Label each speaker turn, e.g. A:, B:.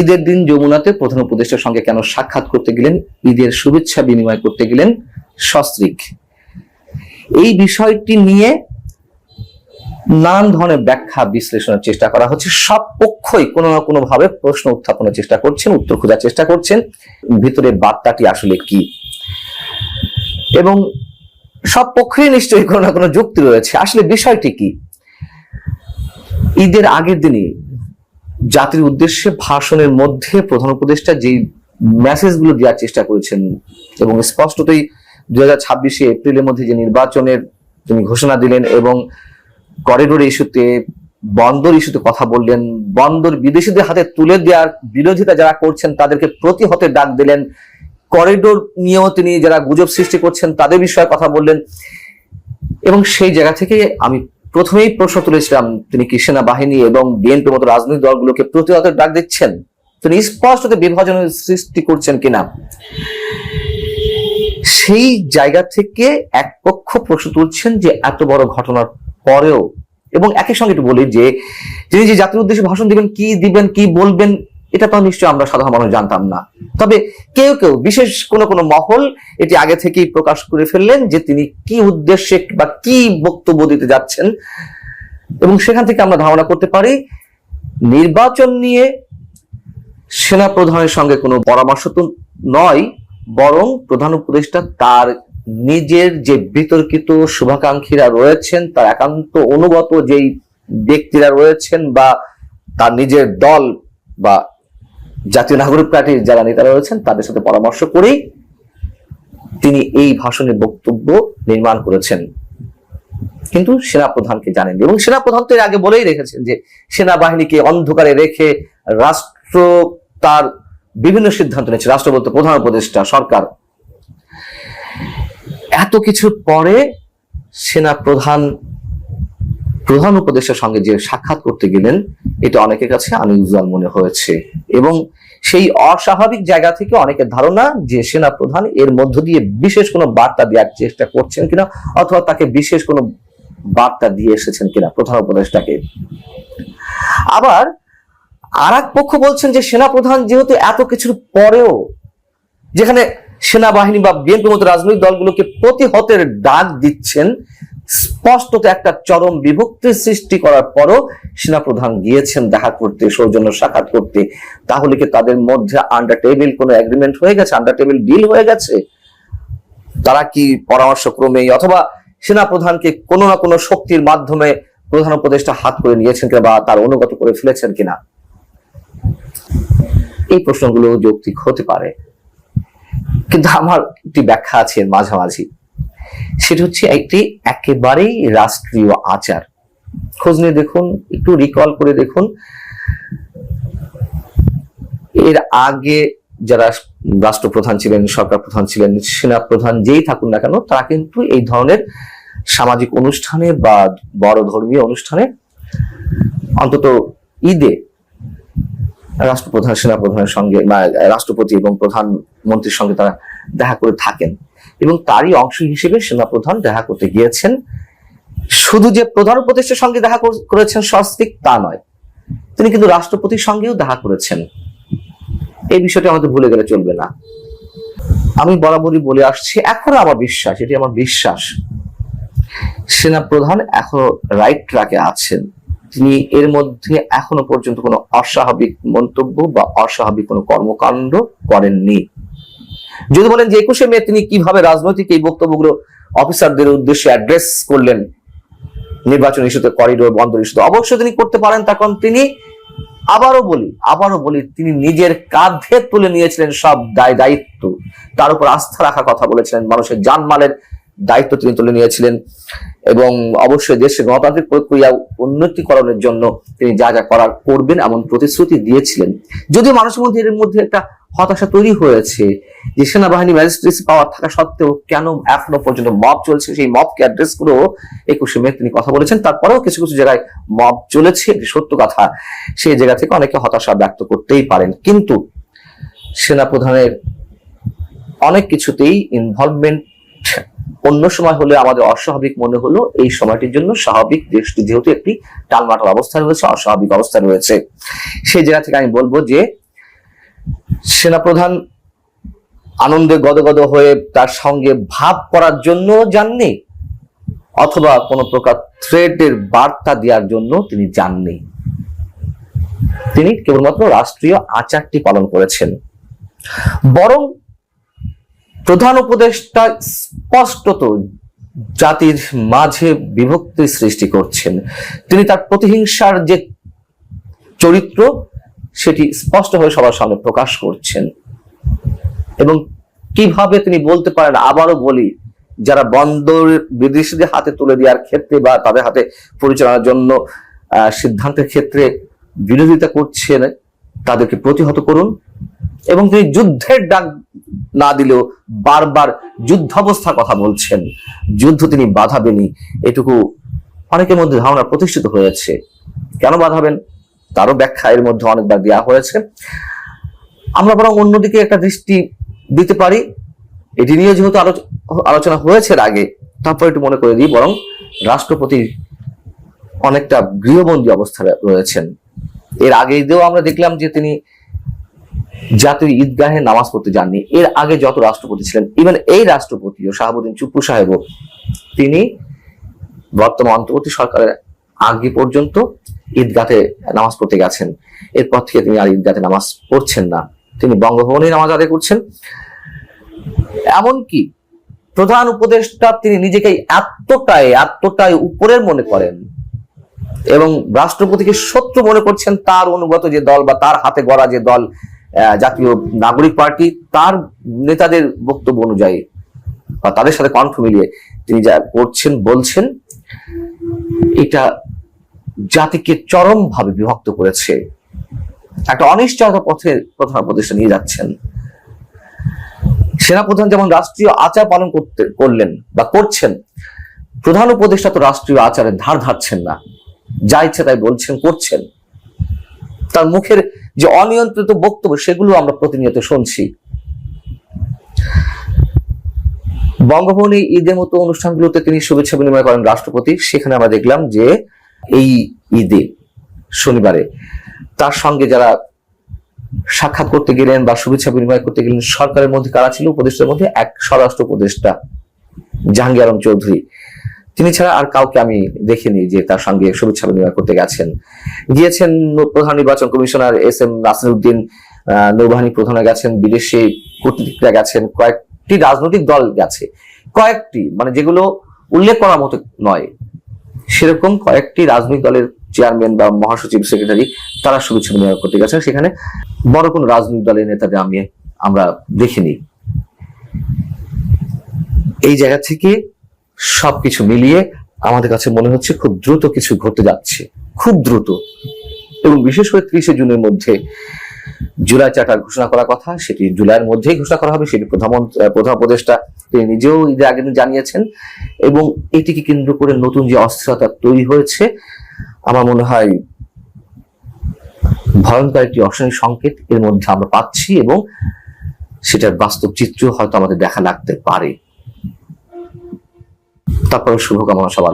A: ঈদের দিন যমুনাতে প্রধান উপদেষ্টার সঙ্গে কেন সাক্ষাৎ করতে গেলেন? ঈদের শুভেচ্ছা বিনিময় করতে গেলেন সস্ত্রিক। এই বিষয়টি নিয়ে নানান ধরনের ব্যাখ্যা বিশ্লেষণের চেষ্টা করা হচ্ছে। সব পক্ষই কোনো না কোনো ভাবে প্রশ্ন উত্থাপনের চেষ্টা করছেন, উত্তর খোঁজার চেষ্টা করছেন। ভিতরের বার্তাটি আসলে কি? এবং সব পক্ষেই নিশ্চয়ই কোনো না কোনো যুক্তি রয়েছে। আসলে বিষয়টি কি? ঈদের আগের দিনই জাতির উদ্দেশ্যে ভাষণের মধ্যে প্রধান উপদেষ্টা যেই মেসেজগুলো দেওয়ার চেষ্টা করেছেন এবং স্পষ্টতই দু হাজার ছাব্বিশে এপ্রিলের মধ্যে যে নির্বাচনের তিনি ঘোষণা দিলেন এবং করিডোর ইস্যুতে বন্দর ইস্যুতে কথা বললেন, বন্দর বিদেশিদের হাতে তুলে দেওয়ার বিরোধিতা যারা করছেন, তাদেরকে প্রতিহতে ডাক দিলেন। করিডোর নিয়েও তিনি যারা গুজব সৃষ্টি করছেন, তাদের বিষয়ে কথা বললেন। এবং সেই জায়গা থেকে আমি প্রথমেই প্রশ্ন তুলেছিলাম, তিনি কি সেনাবাহিনী এবং বিএনপির মতো রাজনৈতিক দলগুলোকে প্রতিহত ডাক দিচ্ছেন? তিনি স্পষ্টত বিভাজনের সৃষ্টি করছেন কিনা? সেই জায়গা থেকে এক পক্ষ প্রশ্ন তুলছেন যে, এত বড় ঘটনার পরেও, এবং একই সঙ্গে একটু বলি যে, তিনি যে জাতির উদ্দেশ্যে ভাষণ দিবেন, কি দিবেন, কি বলবেন এটা তো নিশ্চয়ই আমরা সাধারণ মানুষ জানতাম না। তবে কেউ কেউ, বিশেষ কোনো কোনো মহল, এটি আগে থেকেই প্রকাশ করে ফেললেন যে তিনি কি উদ্দেশ্যে বা কি বক্তব্য দিতে যাচ্ছেন। এবং সেখান থেকে আমরা ধারণা করতে পারি, নির্বাচন নিয়ে সেনা প্রধানের সঙ্গে কোনো পরামর্শ তো নয়, বরং প্রধান উপদেষ্টা তার নিজের যে বিতর্কিত শুভাকাঙ্ক্ষীরা রয়েছেন, তার একান্ত অনুগত যেই ব্যক্তিরা রয়েছেন বা তার নিজের দল বা জাতীয় নাগরিক পার্টির যারা নেতারা রয়েছেন, তাদের সাথে পরামর্শ করেই তিনি এই ভাষণের বক্তব্য নির্মাণ করেছেন। কিন্তু সেনাপ্রধানকে জানেন এবং সেনাপ্রধান তো এর আগে বলেই রেখেছেন যে সেনাবাহিনীকে অন্ধকারে রেখে রাষ্ট্র তার বিভিন্ন সিদ্ধান্ত নিয়েছে। রাষ্ট্র বলতে প্রধান উপদেষ্টা, সরকার। এত কিছুর পরে সেনা প্রধান প্রধান উপদেষ্টার সঙ্গে যে সাক্ষাৎ করতে গেলেন এটা অনেকের কাছে আনইউজুয়াল মনে হয়েছে। এবং সেই অস্বাভাবিক জায়গা থেকে অনেকের ধারণা যে সেনা প্রধান এর মধ্য দিয়ে বিশেষ কোনো বার্তা দেওয়ার চেষ্টা করছেন কিনা, অথবা তাকে বিশেষ কোনো বার্তা দিয়ে এসেছেন কিনা প্রধান উপদেষ্টাকে। আবার আর পক্ষ বলছেন যে সেনা প্রধান যেহেতু এত কিছুর পরেও যেখানে সেনাবাহিনী বা বিএনপি মতো রাজনৈতিক দলগুলোকে প্রতিহতের ডাক দিচ্ছেন। স্পষ্টত একটা চরম বিভক্তির সৃষ্টি করার পরও সেনাপ্রধান গিয়েছেন দেখা করতে, সৌজন্য সাক্ষাৎ করতে। তাহলে কি তাদের মধ্যে আন্ডার টেবিল কোনো এগ্রিমেন্ট হয়ে গেছে? আন্ডার টেবিল ডিল হয়ে গেছে? তারা কি পরামর্শ ক্রমে অথবা সেনাপ্রধানকে কোনো না কোনো শক্তির মাধ্যমে প্রধান উপদেষ্টা হাত করে নিয়েছেন কিনা বা তার অনুগত করে ফেলেছেন কিনা? এই প্রশ্নগুলো যৌক্তিক হতে পারে। কিন্তু আমার একটি ব্যাখ্যা আছে মাঝামাঝি। সেটা হচ্ছে একটি একেবারেই রাষ্ট্রীয় আচার। খোঁজ নিয়ে দেখুন, একটু রিকল করে দেখুন। এর আগে যারা রাষ্ট্রপ্রধান ছিলেন সরকার প্রধান ছিলেন সেনা প্রধান যেই থাকুন না কেন, তারা কিন্তু এই ধরনের সামাজিক অনুষ্ঠানে বা বড় ধর্মীয় অনুষ্ঠানে অন্তত ঈদে রাষ্ট্রপ্রধান, সেনাপ্রধানের সঙ্গে বা রাষ্ট্রপতি এবং প্রধানমন্ত্রীর সঙ্গে তারা দেখা করে থাকেন এবং তারই অংশ হিসেবে সেনাপ্রধান দেখা করতে গিয়েছেন। শুধু যে প্রধান উপদেষ্টার সঙ্গে দেখা করেছেন সস্তিক তা নয়, তিনি কিন্তু রাষ্ট্রপতির সঙ্গেও দেখা করেছেন। এই বিষয়টি আমাদের ভুলে গেলে চলবে না। আমি বরাবরই বলে আসছি, এখনও আমার বিশ্বাস, এটি আমার বিশ্বাস, সেনাপ্রধান এখন রাইট ট্র্যাকে আছেন। তিনি এর মধ্যে এখনও পর্যন্ত কোনো অস্বাভাবিক মন্তব্য বা অস্বাভাবিক কোনো কর্মকাণ্ড করেননি। যদি বলেন যে একুশে মে তিনি কীভাবে রাজনৈতিক এই বক্তব্যগুলো অফিসারদের উদ্দেশ্যে অ্যাড্রেস করলেন নির্বাচন ইস্যুতে করিডোর বন্দর ইস্যুতে, অবশ্যই তিনি করতে পারেন, তখন তিনি আবারও বলি আবারও বলি, তিনি নিজের কাঁধে তুলে নিয়েছিলেন সব দায় দায়িত্ব তার উপর আস্থা রাখার কথা বলেছিলেন, মানুষের জানমালের দায়িত্ব তিনি তুলে নিয়েছিলেন এবং অবশ্যই দেশের গণতান্ত্রিক প্রক্রিয়া উন্নতিকরণের জন্য তিনি যা যা করার করবেন এমন প্রতিশ্রুতি দিয়েছিলেন। যদিও মানুষের মধ্যে এর মধ্যে একটা হতাশা তৈরি হয়েছে যে সেনাবাহিনী ম্যাজিস্ট্রেসি পাওয়ার থাকা সত্ত্বেও কেন এখনও পর্যন্ত মব চলছে? সেই মবকে অ্যাড্রেস করেও একুশে মে তিনি কথা বলেছেন। তারপরেও কিছু কিছু জায়গায় মব চলেছে, এটি সত্য কথা। সেই জায়গা থেকে অনেকে হতাশা ব্যক্ত করতেই পারেন। কিন্তু সেনাপ্রধানের অনেক কিছুতেই ইনভলভমেন্ট অন্য সময় হলে আমাদের অস্বাভাবিক মনে হলো, এই সময়টির জন্য স্বাভাবিক দেশটি যেহেতু একটি টালমাটাল অবস্থায় রয়েছে, অস্বাভাবিক অবস্থায় রয়েছে। সেই জায়গা থেকে আমি বলব যে, সেনাপ্রধান আনন্দে গদগদ হয়ে তার সঙ্গে ভাব করার জন্য যাননি, অথবা কোনো প্রকার থ্রেডের বার্তা দেওয়ার জন্য তিনি যাননি। তিনি কেবলমাত্র রাষ্ট্রীয় আচারটি পালন করেছেন। বরং প্রধান উপদেষ্টা স্পষ্টত জাতির মাঝে বিভক্তি সৃষ্টি করছেন। তিনি তার প্রতিহিংসার যে চরিত্র, সেটি স্পষ্টভাবে সবার সামনে প্রকাশ করছেন। এবং কীভাবে তিনি বলতে পারেন, আবারও বলি, যারা বন্দর বিদেশিদের হাতে তুলে দেওয়ার ক্ষেত্রে বা তাদের হাতে পরিচালনার জন্য সিদ্ধান্তের ক্ষেত্রে বিরোধিতা করছেন, তাদেরকে প্রতিহত করুন। এবং তিনি যুদ্ধের ডাক না দিলেও বারবার যুদ্ধাবস্থার কথা বলছেন। যুদ্ধ তিনি বাধাবেনি এটুকু অনেকের মধ্যে ধারণা প্রতিষ্ঠিত হয়েছে। কেন বাধাবেন তারও ব্যাখ্যা এর মধ্যে অনেকবার দেওয়া হয়েছে। আমরা বরং অন্যদিকে একটা দৃষ্টি দিতে পারি। এটি নিয়ে যেহেতু আলোচ- আলোচনা হয়েছে আগে, তারপর একটু মনে করে দিই বরং রাষ্ট্রপতি অনেকটা গৃহবন্দী অবস্থায় রয়েছেন। এর আগে দিয়েও আমরা দেখলাম যে তিনি জাতীয় ঈদগাহে নামাজ পড়তে যাননি। এর আগে যত রাষ্ট্রপতি ছিলেন ইভেন এই রাষ্ট্রপতি ও শাহাবুদ্দিন চুপ্পু সাহেবও, তিনি বর্তমান অন্তর্বর্তী সরকারের আগে পর্যন্ত ঈদগাহে নামাজ পড়তে গেছেন। এরপর থেকে তিনি আর ঈদগাহে নামাজ পড়ছেন না। তিনি বঙ্গভবনে নামাজ আদায় করছেন। এমনকি প্রধান উপদেষ্টা তিনি নিজেকে এতটাই এতটাই উপরের মনে করেন এবং রাষ্ট্রপতিকে শত্রু মনে করছেন তার অনুগত যে দল বা তার হাতে গড়া যে দল জাতীয় নাগরিক পার্টি তার নেতাদের বক্তব্য অনুযায়ী, বা তাদের সাথে কণ্ঠ মিলিয়ে তিনি যা করছেন, বলছেন, এটা জাতিকে চরম ভাবে বিভক্ত করেছে। একটা অনিশ্চয়তা পথে প্রধান উপদেষ্টা নিয়ে যাচ্ছেন। সেনাপ্রধান যেমন রাষ্ট্রীয় আচার পালন করতে, করলেন বা করছেন, প্রধান উপদেষ্টা তো রাষ্ট্রীয় আচারের ধার ধারছেন না। যা ইচ্ছে তাই বলছেন, করছেন। তার মুখের যে অনিয়ন্ত্রিত বক্তব্য সেগুলো আমরা প্রতিনিয়ত শুনছি। বঙ্গভবনে ঈদের মতো অনুষ্ঠানগুলোতে তিনি শুভেচ্ছা বিনিময় করেন রাষ্ট্রপতি। সেখানে আমরা দেখলাম যে এই ঈদে, শনিবারে তার সঙ্গে যারা সাক্ষাৎ করতে গেলেন বা শুভেচ্ছা বিনিময় করতে গেলেন, সরকারের মধ্যে কারা ছিল? উপদেষ্টার মধ্যে এক স্বরাষ্ট্র উপদেষ্টা জাহাঙ্গীর আলম চৌধুরী। তিনি ছাড়া আর কাউকে আমি দেখিনি যে তার সঙ্গে শুভেচ্ছা বিনিময় করতে গেছেন। গিয়েছেন প্রধান নির্বাচন কমিশনার এস এম নাসিরুদ্দিন নৌবাহিনী প্রধানে গেছেন, বিদেশি কূটনীতিকরা গেছেন, কয়েকটি রাজনৈতিক দল গেছে। কয়েকটি মানে যেগুলো উল্লেখ করার মতো নয়। সেরকম কয়েকটি রাজনৈতিক দলের চেয়ারম্যান বা মহাসচিব, সেক্রেটারি তারা শুভেচ্ছা বিনিময় করতে গেছেন। সেখানে বড় কোনো রাজনৈতিক দলের নেতাদের আমি, আমরা দেখিনি। এই জায়গা থেকে সবকিছু মিলিয়ে আমাদের কাছে মনে হচ্ছে খুব দ্রুত কিছু ঘটতে যাচ্ছে। খুব দ্রুত। এবং বিশেষ করে ত্রিশে জুনের মধ্যে জুলাই চার্টার ঘোষণা করার কথা, সেটি জুলাইয়ের মধ্যেই ঘোষণা করা হবে, সেটি প্রধান উপদেষ্টা তিনি নিজেও ঈদের দিন জানিয়েছেন। এবং এটিকে কেন্দ্র করে নতুন যে অস্থিরতা তৈরি হয়েছে, আমার মনে হয় ভয়ঙ্কর একটি অশনি সংকেত এর মধ্যে আমরা পাচ্ছি এবং সেটার বাস্তব চিত্র হয়তো আমাদের দেখা লাগতে পারে। তারপরে শুভকামনা সবার।